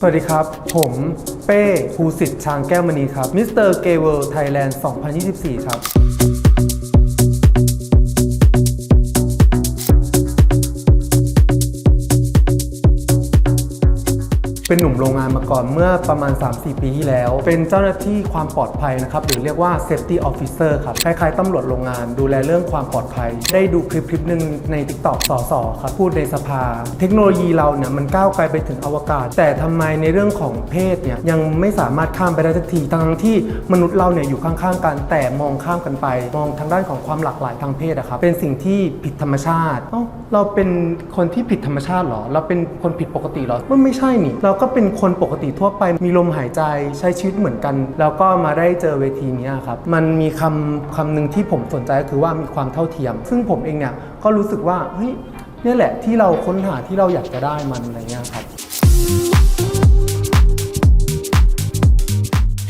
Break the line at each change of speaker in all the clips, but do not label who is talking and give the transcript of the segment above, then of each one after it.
สวัสดีครับ ผมเป้ภูสิทธิ์ช้างแก้วมณีครับมิสเตอร์เกเวิลไทยแลนด์ 2024 ครับ เป็นหนุ่มโรงงานมาก่อนเมื่อประมาณ 3-4 ปีที่แล้ว เป็นเจ้าหน้าที่ความปลอดภัยนะครับ หรือเรียกว่า safety officer ครับ คล้ายๆตำรวจโรงงานดูแลเรื่องความปลอดภัย ได้ดูคลิปคลิปหนึ่งใน TikTok สอสอครับ พูดในสภา เทคโนโลยีเราเนี่ยมันก้าวไกลไปถึงอวกาศ แต่ทำไมในเรื่องของเพศเนี่ยยังไม่สามารถข้ามไปได้สักทีทั้งที่มนุษย์เราเนี่ยอยู่ข้างๆกันแต่มองข้ามกันไป มองทางด้านของความหลากหลายทางเพศอะครับเป็นสิ่งที่ผิดธรรมชาติเอ้าเราเป็นคนที่ผิดธรรมชาติเหรอ เราเป็นคนผิดปกติเหรอมันไม่ใช่นี่เราก็เป็นคนปกติทั่วไปมีลมหายใจใช้ชีวิตเหมือนกัน แล้วก็มาได้เจอเวทีนี้ครับมันมีคำคำหนึ่งที่ผมสนใจก็คือว่ามีความเท่าเทียม ซึ่งผมเองเนี่ยก็รู้สึกว่าเฮ้ยนี่แหละที่เราค้นหาที่เราอยากจะได้มันอะไรเงี้ยครับ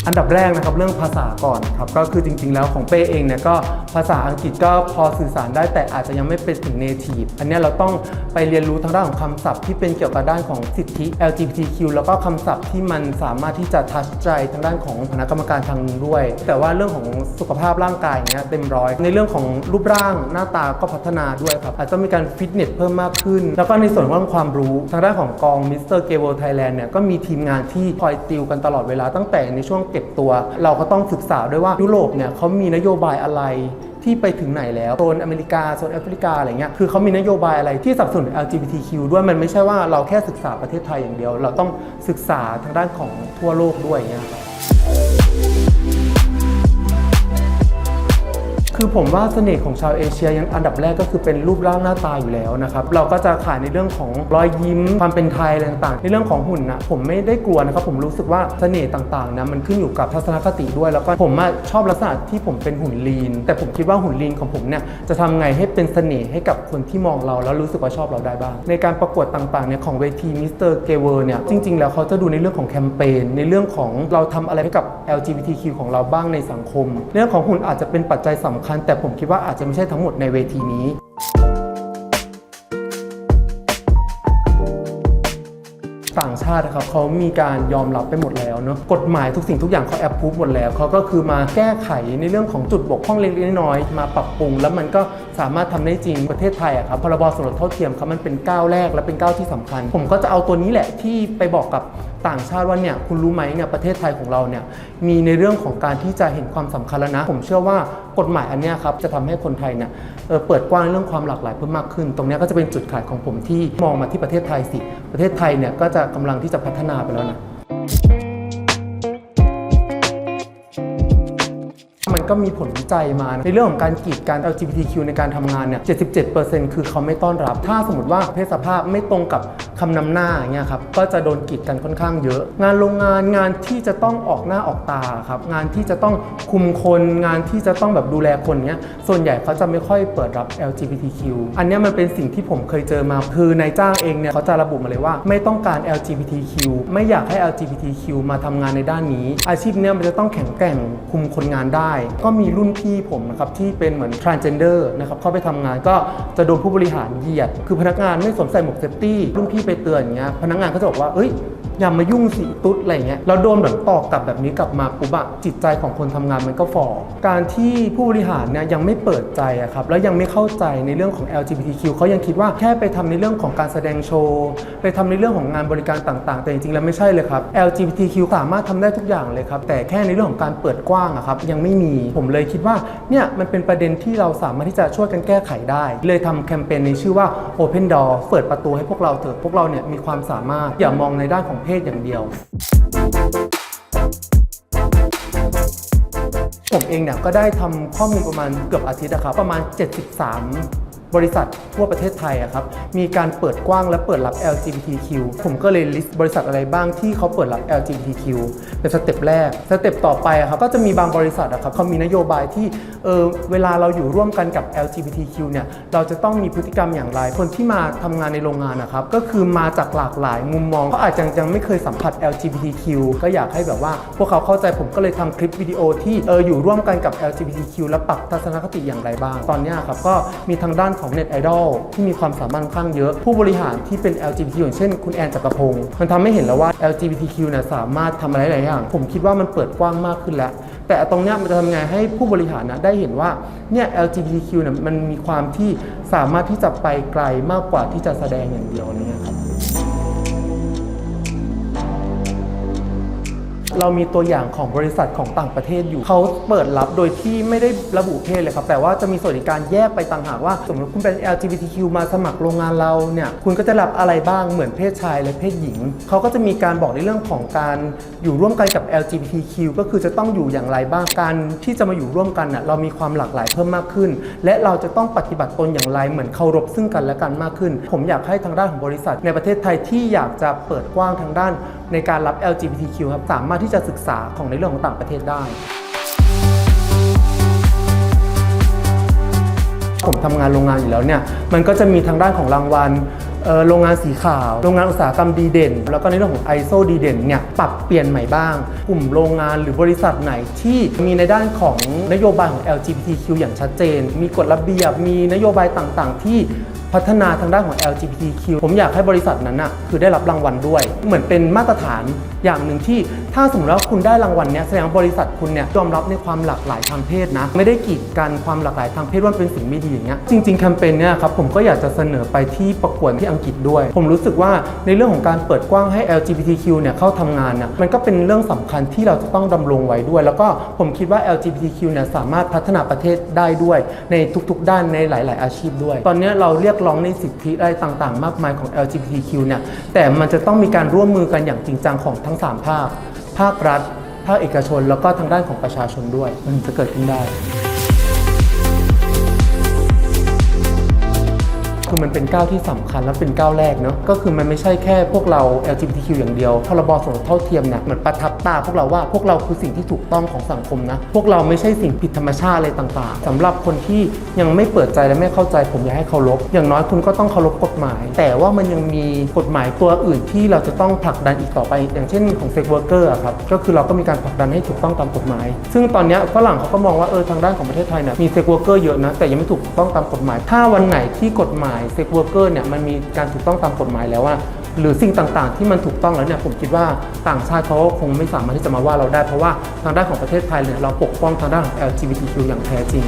อันดับแรกนะครับเรื่องภาษาก่อนครับก็คือจริง ๆ แล้วของเป้เองเนี่ยก็ภาษาอังกฤษก็พอสื่อสารได้แต่อาจจะยังไม่เป็นถึง native อันนี้เราต้องไปเรียนรู้ทางด้านของคำศัพท์ที่เป็นเกี่ยวกับด้านของสิทธิ LGBTQ แล้วก็คำศัพท์ที่มันสามารถที่จะทัชใจทางด้านของคณะกรรมการทางนู้นด้วย แต่ว่าเรื่องของสุขภาพร่างกายเนี้ยเต็มร้อย ในเรื่องของรูปร่างหน้าตาก็พัฒนาด้วยครับอาจจะมีการฟิตเนสเพิ่มมากขึ้น แล้วก็ในส่วนของความรู้ทางด้านของกองมิสเตอร์เกโวไทยแลนด์เนี่ยก็มีทีมงานที่คอยติวกันตลอดเวลาตั้งแต่ในช่วงเกบตัว เราก็ต้องศึกษาด้วยว่ายุโรปเนี่ยเขามีนโยบายอะไรที่ไปถึงไหนแล้วโซนอเมริกาโซนแอฟริกาอะไรเงี้ยคือเขามีนโยบายอะไรที่สับสนุน LGBTQ ด้วยมันไม่ใช่ว่าเราแค่ศึกษาประเทศไทยอย่างเดียว เราต้องศึกษาทางด้านของทั่วโลกด้วยเงี้ยครับ คือผมว่าเสน่ห์ของชาวเอเชียยังอันดับแรกก็คือเป็นรูปร่างหน้าตาอยู่แล้วนะครับ เราก็จะขายในเรื่องของรอยยิ้มความเป็นไทยอะไรต่างๆ ในเรื่องของหุ่นนะผมไม่ได้กลัวนะครับ ผมรู้สึกว่าเสน่ห์ต่างๆนะมันขึ้นอยู่กับทัศนคติด้วยแล้วก็ผมชอบลักษณะที่ผมเป็นหุ่นลีน แต่ผมคิดว่าหุ่นลีนของผมเนี่ยจะทำไงให้เป็นเสน่ห์ให้กับคนที่มองเราแล้วรู้สึกว่าชอบเราได้บ้าง ในการประกวดต่างๆเนี่ยของเวทีมิสเตอร์เกเวอร์เนี่ยจริง ๆ แล้วเขาจะดูในเรื่องของแคมเปญในเรื่องของเราทำอะไรให้กับ LGBTQ ของเราบ้างในสังคม เรื่องของหุ่นอาจจะเป็นปัจจัยสำคัญแต่ผมคิดว่าอาจจะไม่ใช่ทั้งหมดในเวทีนี้ ต่างชาตินะครับเขามีการยอมรับไปหมดแล้วเนาะกฎหมายทุกสิ่งทุกอย่างเขาแอปพูฟหมดแล้วเขาก็คือมาแก้ไขในเรื่องของจุดบกพร่องเล็กๆน้อยๆมาปรับปรุง แล้วมันก็สามารถทำได้จริงประเทศไทยอะครับพรบสมรสเท่าเทียมครับมันเป็นก้าวแรกและเป็นก้าวที่สำคัญ ผมก็จะเอาตัวนี้แหละที่ไปบอกกับต่างชาติว่าเนี่ยคุณรู้ไหมเนี่ยประเทศไทยของเราเนี่ยมีในเรื่องของการที่จะเห็นความสำคัญแล้วนะ ผมเชื่อว่ากฎหมายอันนี้ครับจะทำให้คนไทยเนี่ยเเปิดกว้างเรื่องความหลากหลายเพิ่มมากขึ้น ตรงนี้ก็จะเป็นจุดขายของผมที่มองมาที่ประเทศไทยสิ ประเทศไทยเนี่ยก็จะกำลังที่จะพัฒนาไปแล้วนะ ก็มีผลวิจัยมา ในเรื่องของการกีดกัน LGBTQ ในการทำงานเนี่ย 77%คือเขาไม่ต้อนรับ ถ้าสมมติว่าเพศสภาพไม่ตรงกับคำนำหน้าอย่างเงี้ยครับ ก็จะโดนกีดกันค่อนข้างเยอะ งานโรงงานงานที่จะต้องออกหน้าออกตาครับ งานที่จะต้องคุมคน งานที่จะต้องแบบดูแลคนเงี้ย ส่วนใหญ่เขาจะไม่ค่อยเปิดรับ LGBTQ อันนี้มันเป็นสิ่งที่ผมเคยเจอมา คือนายจ้างเองเนี่ยเขาจะระบุมาเลยว่า ไม่ต้องการ LGBTQ ไม่อยากให้ LGBTQ มาทำงานในด้านนี้ อาชีพเนี้ยมันจะต้องแข็งแกร่งคุมคนงานได้ก็มีรุ่นพี่ผมนะครับที่เป็นเหมือน transgender นะครับเข้าไปทำงานก็จะโดนผู้บริหารเหยียด คือพนักงานไม่สวมใส่หมวกเซฟตี้รุ่นพี่ไปเตือนอย่างเงี้ยพนักงานก็จะบอกว่าเอ้ย อย่ามายุ่งสิตุ๊ดอะไรเงี้ยแล้วโดนแบบตอกกลับแบบนี้กลับมาปุ๊บอะจิตใจของคนทำงานมันก็ฝ่อการที่ผู้บริหารเนี่ยยังไม่เปิดใจอะครับแล้วยังไม่เข้าใจในเรื่องของ LGBTQ เขายังคิดว่าแค่ไปทำในเรื่องของการแสดงโชว์ ไปทำในเรื่องของงานบริการต่างๆ แต่จริงๆแล้วไม่ใช่เลยครับ LGBTQ สามารถทำได้ทุกอย่างเลยครับแต่แค่ในเรื่องของการเปิดกว้างอะครับยังไม่มีผมเลยคิดว่าเนี่ยมันเป็นประเด็นที่เราสามารถที่จะช่วยกันแก้ไขได้ เลยทำแคมเปญในชื่อว่า Open Door เปิดประตูให้พวกเราเถอะพวกเราเนี่ยมีความสามารถอย่ามองในด้านของเพศอย่างเดียว ผมเองเนี่ยก็ได้ทำข้อมูลประมาณเกือบอาทิตย์นะครับประมาณ 73 บริษัททั่วประเทศไทยอะครับมีการเปิดกว้างและเปิดรับ LGBTQ ผมก็เลยลิสต์บริษัทอะไรบ้างที่เขาเปิดรับ LGBTQ เป็นสเต็ปแรกสเต็ปต่อไปอะครับก็จะมีบางบริษัทอะครับเขามีนโยบายที่เออเวลาเราอยู่ร่วมกันกับ LGBTQ เนี่ยเราจะต้องมีพฤติกรรมอย่างไร คนที่มาทำงานในโรงงานนะครับก็คือมาจากหลากหลายมุมมองเขาอาจจะยังไม่เคยสัมผัส LGBTQ ก็อยากให้แบบว่า พวกเขาเข้าใจผมก็เลยทำคลิปวิดีโอที่เอออยู่ร่วมกันกับ LGBTQ และปรับทัศนคติอย่างไรบ้าง ตอนนี้ครับก็มีทางด้านของเน็ตไอดอลที่มีความสามารถค่อนข้างเยอะ ผู้บริหารที่เป็น LGBTQ อย่างเช่น คุณแอนจักรพงศ์มันทำให้เห็นแล้วว่า LGBTQ เนี่ยสามารถทำอะไรหลายอย่าง ผมคิดว่ามันเปิดกว้างมากขึ้นแล้ว แต่ตรงนี้มันจะทำไงให้ผู้บริหารนะได้เห็นว่าเนี่ย LGBTQ เนี่ยมันมีความที่สามารถที่จะไปไกลมากกว่าที่จะแสดงอย่างเดียวเนี่ยครับ เรามีตัวอย่างของบริษัทของต่างประเทศอยู่ เขาเปิดรับโดยที่ไม่ได้ระบุเพศเลยครับ แต่ว่าจะมีสวัสดิการแยกไปต่างหากว่า สมมติคุณเป็น LGBTQ มาสมัครโรงงานเราเนี่ย คุณก็จะรับอะไรบ้างเหมือนเพศชายและเพศหญิง เขาก็จะมีการบอกในเรื่องของการอยู่ร่วมกันกับ LGBTQ ก็คือจะต้องอยู่อย่างไรบ้าง การที่จะมาอยู่ร่วมกันน่ะเรามีความหลากหลายเพิ่มมากขึ้น และเราจะต้องปฏิบัติตนอย่างไรเหมือนเคารพซึ่งกันและกันมากขึ้น ผมอยากให้ทางด้านของบริษัทในประเทศไทยที่อยากจะเปิดกว้างทางด้าน ในการรับ LGBTQ ครับสามารถที่จะศึกษาของในเรื่องของต่างประเทศได้ ผมทำงานโรงงานอยู่แล้วเนี่ยมันก็จะมีทางด้านของรางวัลโรงงานสีขาว โรงงานอุตสาหกรรมดีเด่น แล้วก็ในเรื่องของ ISO ดีเด่นเนี่ยปรับเปลี่ยนใหม่บ้าง กลุ่มโรงงานหรือบริษัทไหนที่มีในด้านของนโยบายของ LGBTQ อย่างชัดเจน มีกฎระเบียบ มีนโยบายต่างๆ ที่ พัฒนาทางด้านของ LGBTQ ผมอยากให้บริษัทนั้นนะคือได้รับรางวัลด้วย เหมือนเป็นมาตรฐานอย่างหนึ่งที่ ถ้าสมมติว่าคุณได้รางวัลเนี้ยแสดงว่าบริษัทคุณเนี่ยยอมรับในความหลากหลายทางเพศนะ ไม่ได้กีดกันความหลากหลายทางเพศว่าเป็นสิ่งไม่ดีอย่างเงี้ยจริง ๆ แคมเปญเนี่ยครับผมก็อยากจะเสนอไปที่ประกวดที่อังกฤษด้วย ผมรู้สึกว่าในเรื่องของการเปิดกว้างให้ LGBTQ เนี่ยเข้าทำงานเนี่ยมันก็เป็นเรื่องสำคัญที่เราจะต้องดำรงไว้ด้วย แล้วก็ผมคิดว่า LGBTQ เนี่ยสามารถพัฒนาประเทศได้ด้วย ในทุกๆ ด้านในหลาย ๆ อาชีพด้วย ตอนนี้เราเรียกร้องในสิทธิอะไรต่างๆ มากมายของ LGBTQ เนี่ยแต่มันจะต้องมีการร่วมมือกันอย่างจริงจังของทั้งสามภาค ภาครัฐ ภาคเอกชน แล้วก็ทางด้านของประชาชนด้วย มันจะเกิดขึ้นได้ คือมันเป็นก้าวที่สำคัญและเป็นก้าวแรกเนาะก็คือมันไม่ใช่แค่พวกเรา LGBTQ อย่างเดียวพรบสมรสเท่าเทียมเนี่ยเหมือนประทับตาพวกเราว่าพวกเราคือสิ่งที่ถูกต้องของสังคมนะพวกเราไม่ใช่สิ่งผิดธรรมชาติอะไรต่างๆสำหรับคนที่ยังไม่เปิดใจและไม่เข้าใจ ผมอยากให้เคารพอย่างน้อยคุณก็ต้องเคารพกฎหมาย แต่ว่ามันยังมีกฎหมายตัวอื่นที่เราจะต้องผลักดันอีกต่อไป อย่างเช่นของเซ็กเวอร์เกอร์ครับก็คือเราก็มีการผลักดันให้ถูกต้องตามกฎหมาย ซึ่งตอนนี้ฝรั่งเขาก็มองว่าเออทางด้านของประเทศไทยเนี่ยมีเซ็กเวอร์เกอร์เยอะนะแต่ยังไม่ถูกต้องตามกฎหมาย ถ้าวันไหนที่กฎหมายเซ็กเวอร์เกอร์เนี่ยมันมีการถูกต้องตามกฎหมายแล้วว่า หรือสิ่งต่างๆ ที่มันถูกต้องแล้วเนี่ยผมคิดว่าต่างชาติเขาคงไม่สามารถที่จะมาว่าเราได้เพราะว่าทางด้านของประเทศไทยเนี่ยเราปกป้องทางด้านของ LGBTQ อย่างแท้จริง